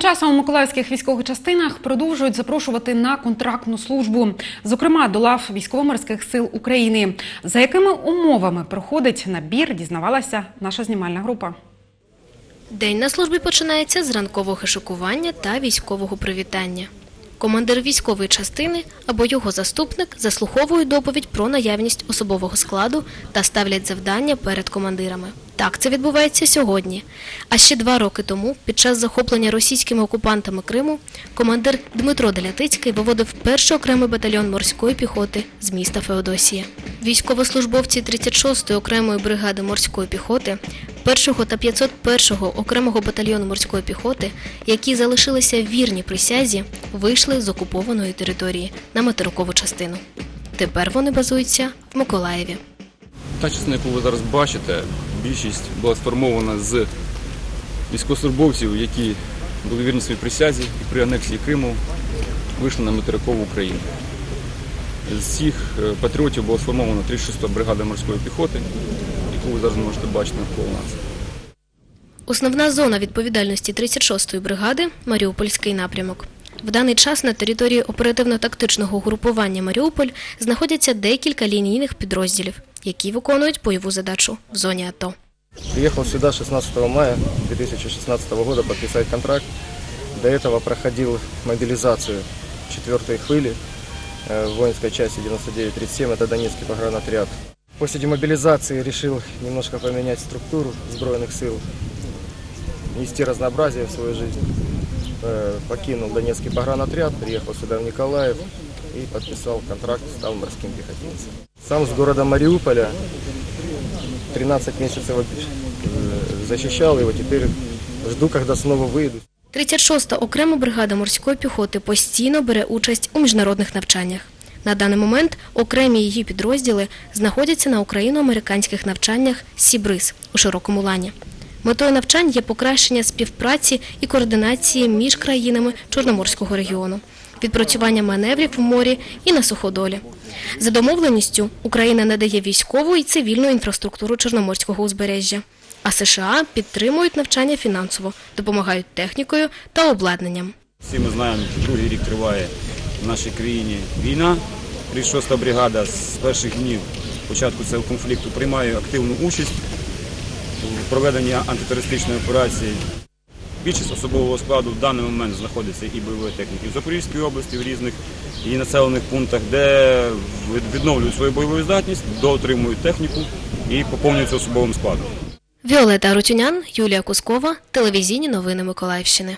часом у миколаївських військових частинах продовжують запрошувати на контрактну службу, зокрема до лав військово-морських сил України. За якими умовами проходить набір, дізнавалася наша знімальна група. День на службі починається з ранкового шикування та військового привітання. Командир військової частини або його заступник заслуховують доповідь про наявність особового складу та ставлять завдання перед командирами. Так це відбувається сьогодні. А ще два роки тому, під час захоплення російськими окупантами Криму, командир Дмитро Делятицький виводив перший окремий батальйон морської піхоти з міста Феодосія. Військовослужбовці 36-ї окремої бригади морської піхоти, 1-го та 501-го окремого батальйону морської піхоти, які залишилися вірні присязі, вийшли з окупованої території на материкову частину. Тепер вони базуються в Миколаєві. Та частина, яку ви зараз бачите, більшість була сформована з військовослужбовців, які були вірні своїй присязі і при анексії Криму вийшли на материкову Україну. З цих е, патріотів була сформована 36-та бригада морської піхоти, яку ви зараз можете бачити навколо нас. Основна зона відповідальності 36-ї бригади Маріупольський напрямок. В даний час на території оперативно-тактичного групування Маріуполь знаходяться декілька лінійних підрозділів, які виконують бойову задачу в зоні АТО. Приехал сюда 16 мая 2016 года подписать контракт. До этого проходил мобилизацию четвертой хвыли э, в воинской части 9937, это Донецкий погранотряд. После демобилизации решил немножко поменять структуру сбройных сил, нести разнообразие в свою жизнь. Э, Покинул Донецкий погранотряд, приехал сюда в Николаев и подписал контракт, стал морским пехотинцем. Сам с города Мариуполя 13 месяцев э, защищал его, теперь жду, когда снова выйду. 36-та окрема бригада морської піхоти постійно бере участь у міжнародних навчаннях. На даний момент окремі її підрозділи знаходяться на україно-американських навчаннях Сібриз у широкому лані. Метою навчань є покращення співпраці і координації між країнами Чорноморського регіону, відпрацювання маневрів в морі і на суходолі. За домовленістю Україна надає військову і цивільну інфраструктуру Чорноморського узбережжя, а США підтримують навчання фінансово, допомагають технікою та обладнанням. Всі ми знаємо, другий рік триває в нашій країні війна. 36-та бригада з перших днів початку цього конфлікту приймає активну участь у проведенні антитерористичної операції. Більшість особового складу в даний момент знаходиться і бойової техніки в Запорізькій області, в різних і населених пунктах, де відновлюють свою бойову здатність, доотримують техніку і поповнюються особовим складом. Віолета Рутюнян, Юлія Кускова, телевізійні новини Миколаївщини.